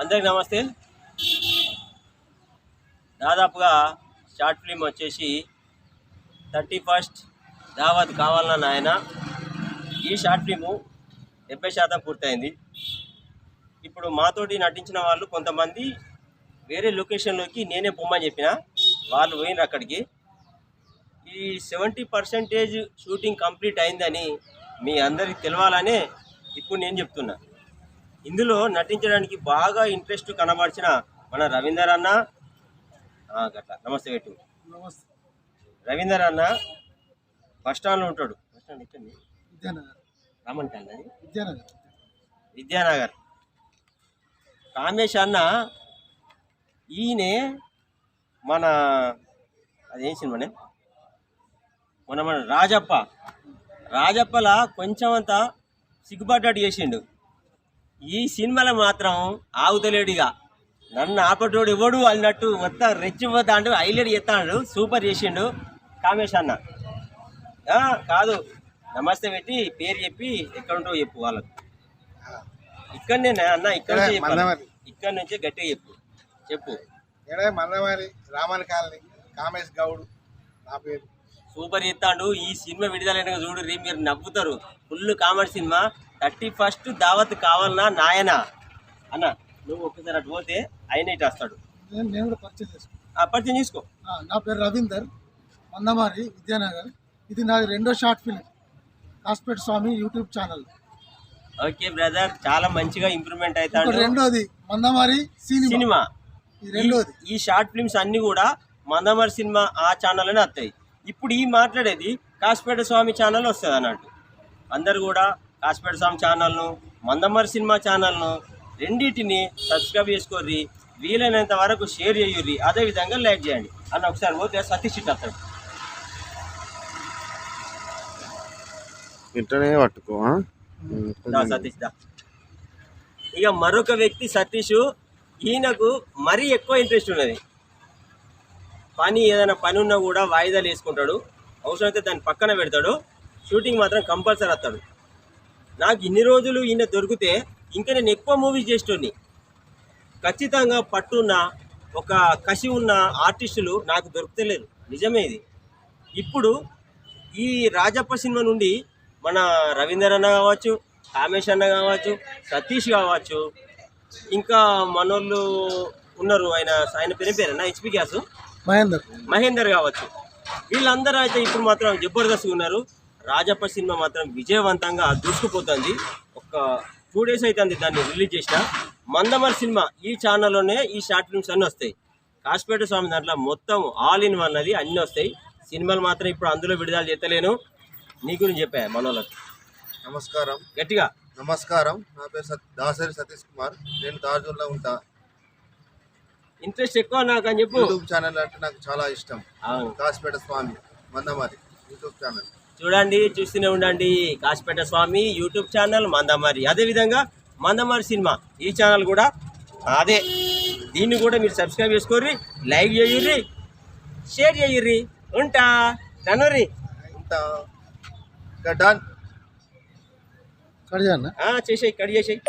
అందరికి నమస్తే. దాదాపుగా షార్ట్ ఫిల్మ్ వచ్చేసి థర్టీ ఫస్ట్ దావత్ కావాలన్న నాయన. ఈ షార్ట్ ఫిలిము డెబ్బై శాతం పూర్తయింది. ఇప్పుడు మాతోటి నటించిన వాళ్ళు కొంతమంది వేరే లొకేషన్లోకి నేనే పొమ్మని చెప్పిన వాళ్ళు పోయినారు అక్కడికి. ఈ సెవెంటీ పర్సెంటేజ్ షూటింగ్ కంప్లీట్ అయిందని మీ అందరికి తెలవాలనే ఇప్పుడు నేను చెప్తున్నా. ఇందులో నటించడానికి బాగా ఇంట్రెస్ట్ కనబరిచిన మన రవీందర్ అన్న. గట్ల. నమస్తే పెట్టు రవీందర్ అన్న బస్ స్టాండ్లో ఉంటాడు. బస్ స్టాండ్ ఎక్కండి విద్యానగర్. రామన్ అది? విద్యానగర్. విద్యానగర్. కామేష్ అన్న ఈయనే మన అదేం సినిమానే మన మన రాజప్ప. రాజప్పలా కొంచెం అంతా సిగ్గుపడ్డాడు చేసిండు. ఈ సినిమాలో మాత్రం ఆగుతలేడుగా. నన్ను ఆపటోడు ఇవ్వడు అన్నట్టు మొత్తం రెచ్చిపోతా అంటూ హైలైట్ చేస్తాడు సూపర్ చేసిండు కామేష్ అన్న. కాదు. నమస్తే పెట్టి పేరు చెప్పి ఎక్కడ ఉంటావో చెప్పు వాళ్ళకు. ఇక్కడనే అన్న ఇక్కడ. ఇక్కడ నుంచే గట్టిగా చెప్పు. చెప్పు. మందమారి రామన్ కాలనీ కామేష్ గౌడ్ నా పేరు. సూపర్ చేస్తాడు. ఈ సినిమా విడుదలైన చూడు రీ మీరు నవ్వుతారు. Full comedy cinema. Thirty first దావత్ కావాలన్నా నాయన. అన్న నువ్వు ఒక్కసారి అటు పోతే ఆయన ఇటు వస్తాడు. నేను కూడా పరిచయం ఆ పరిచయం తీసుకో నా పేరు రవీందర్ మందమారి విద్యానగర్. ఇది నాది రెండో short film Kasipet Swamy YouTube channel. Okay brother. చాలా మంచిగా ఇంప్రూవ్మెంట్ అవుతాడు. రెండోది మందమారి సినిమా. రెండోది. ఈ షార్ట్ ఫిల్మ్స్ అన్ని కూడా మందమర్ సినిమా ఆ ఛానల్లోనే వస్తాయి. ఇప్పుడు ఈ మాట్లాడేది కాసిపేట స్వామి ఛానల్ వస్తుంది అన్నట్టు అందరు కూడా కాసిపేట స్వామి ఛానల్ను మందమర్ సినిమా ఛానల్ను రెండింటిని సబ్స్క్రైబ్ చేసుకోర్రి వీలైనంత వరకు షేర్ చేయుర్రి. అదేవిధంగా లైక్ చేయండి. అన్న ఒకసారి పోతే సతీష్ ఇంటనే పట్టుకో సతీష్ దా. ఇక మరొక వ్యక్తి సతీష్ ఈయనకు మరీ ఎక్కువ ఇంట్రెస్ట్ ఉన్నది. పని ఏదైనా పని ఉన్నా కూడా వాయిదాలు వేసుకుంటాడు. అవసరమైతే దాన్ని పక్కన పెడతాడు. షూటింగ్ మాత్రం కంపల్సరీ వస్తాడు. నాకు ఇన్ని రోజులు ఈయన దొరికితే ఇంకా నేను ఎక్కువ మూవీస్ చేసేటోని ఖచ్చితంగా పట్టున్న ఒక కసి ఉన్న ఆర్టిస్టులు నాకు దొరుకుతలేరు నిజమే ఇది. ఇప్పుడు ఈ రాజప్ప సినిమా నుండి మన రవీందర్ అన్న కావచ్చు కామేష్ అన్న కావచ్చు సతీష్ కావచ్చు ఇంకా మనోళ్ళు ఉన్నారు. ఆయన ఆయన పేరు పేరన్నా హెచ్పి గ్యాస్ మహేందర్. మహేందర్ కావచ్చు. వీళ్ళందరూ అయితే ఇప్పుడు మాత్రం జబర్దస్త్గా ఉన్నారు. రాజప్ప సినిమా మాత్రం విజయవంతంగా దూసుకుపోతుంది. ఒక టూ డేస్ అవుతుంది దాన్ని రిలీజ్ చేసిన. మందమర్ సినిమా ఈ ఛానల్లోనే ఈ షార్ట్ ఫిల్మ్స్ అన్నీ వస్తాయి. కాసిపేట స్వామి దాంట్లో మొత్తం ఆల్ ఇన్ వన్ అది అన్నీ వస్తాయి. సినిమాలు మాత్రం ఇప్పుడు అందులో విడుదల చేస్తలేను. నీ గురించి చెప్పా మనోళ్ళకి. నమస్కారం. గట్టిగా. నమస్కారం. నా పేరు సత్ దాసరి సతీష్ కుమార్. నేను దార్జున్లో ఉంటా. ఇంట్రెస్ట్ ఎక్కువ నాకు అని చెప్పు. యూట్యూబ్ ఛానల్ అంటే నాకు చాలా ఇష్టం. అవును. కాసిపేట స్వామి మందమారి యూట్యూబ్ ఛానల్ చూడండి చూస్తూనే ఉండండి. కాసిపేట స్వామి యూట్యూబ్ ఛానల్ మందమారి అదేవిధంగా మందమారి సినిమా ఈ ఛానల్ కూడా అదే. దీన్ని కూడా మీరు సబ్స్క్రైబ్ చేసుకోర్రి లైక్ చేయుర్రి షేర్ చేయుర్రి. ఉంటా? తనుర్రి ఉంటా. డన్. చేసేయి కట్ చేసేయి.